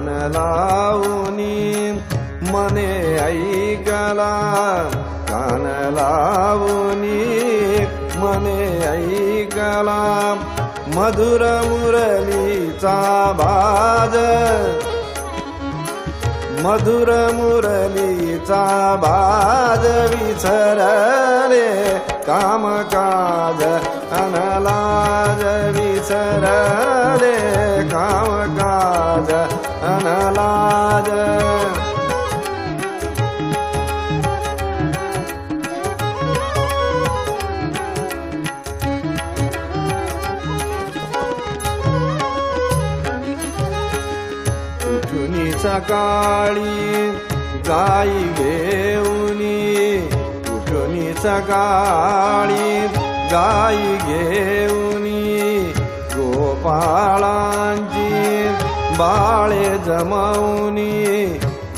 कान लावणी मने ऐकला. कान लावणी मने ऐकला. मधुर मुरलीचा बाज. मधुर मुरलीचा बाज विसरले. कामकाज अनलाज विसरले. कामकाज अनलाज उठुनी सकाळी गाई घेऊनी. उठुनी सकाळी गाई घेऊनी. गोपाळांची बाळे जमवनी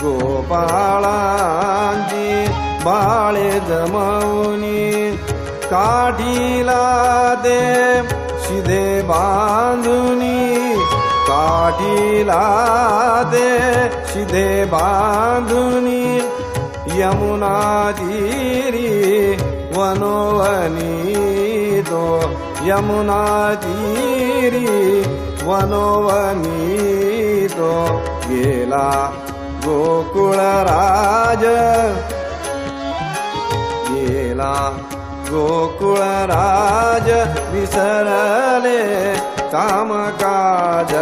गोपाळांची बाळे जमवनी काठीला दे शिदे बांधुनी काठीला दे शिदे बांधुनी यमुना तीरी वनोवनी तो यमुना तीरी वनोवनी तो गेला गोकुळ राज. गेला गोकुळ राज विसरले कामकाज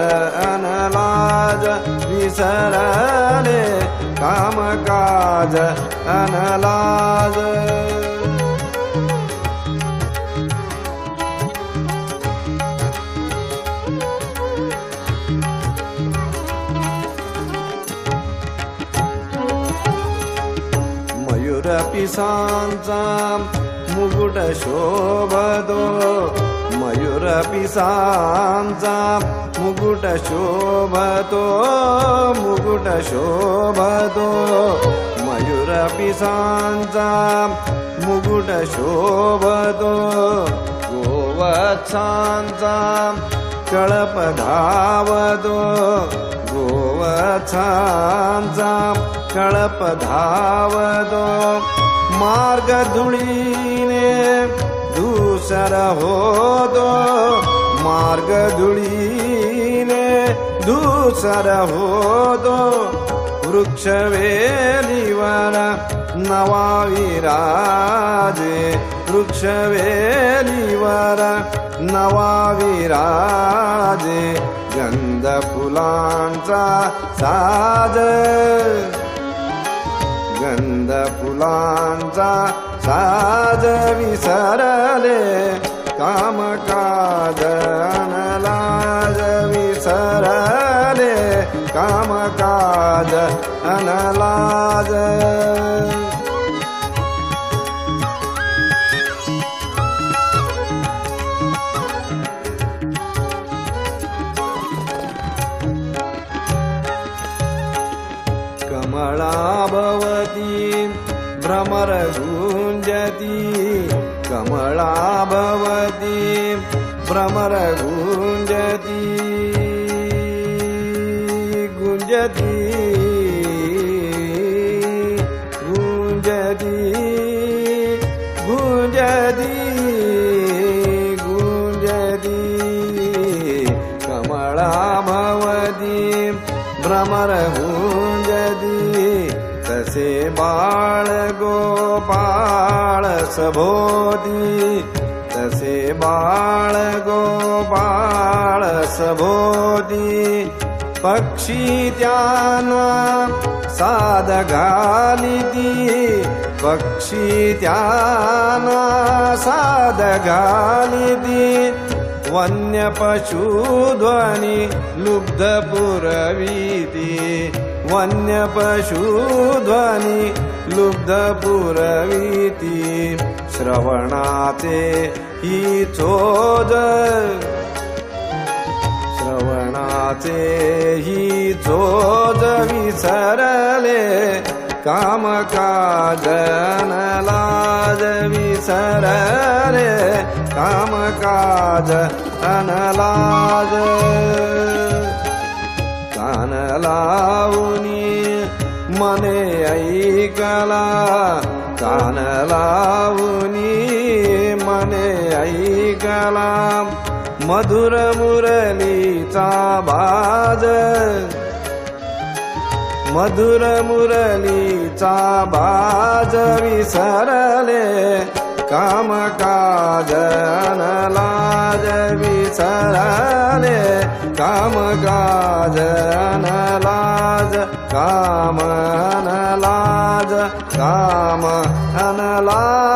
अनलाज. विसरले कामकाज अनलाज. अपि मुकुटशोभदो। सा मुकुटशोभतो शोभदो मयूर अपि गोवत्साञ्चाम् मुकुट गोवत्साञ्चाम् मयूर कळप धावतो मार्ग धुळीने धूसर होतो मार्ग धुळीने धूसर होतो वृक्ष वेलीवर नवा विराजे वृक्ष वेलीवर नवा विराजे गंध फुलांचा साज फुलांचा साज विसरले कामकाज अनलाज विसरले कामकाज अनलाज भ्रमरगुञ्जति कमला भवति भ्रमरगुञ्जति गुञ्जति गुञ्जति गुञ्जति गुञ्जति। कमला भवति भ्रमरगुञ्जति से बाळगोपाळसभोति तसे बाळगोपास भोति पक्षीत्या ना पक्षी त्यान्वा साद साधगालिति वन्यपशुध्वनि लुब्धपुरवीति। वन्य पशुध्वनी लुब्ध पुरवीती श्रवणाचे ही चोज। श्रवणाचे ही चोज विसरले। कामकाज अनलाज विसरले। कामकाज अनलाज कान लावणी मने ऐकला. कान लावणी मने ऐकला. मधुर मुरलीचा बाज. मधुर मुरलीचा बाज विसरले. काम काज लाज विसरले. कामकाज अनलाज काम अनलाज काम अनलाज।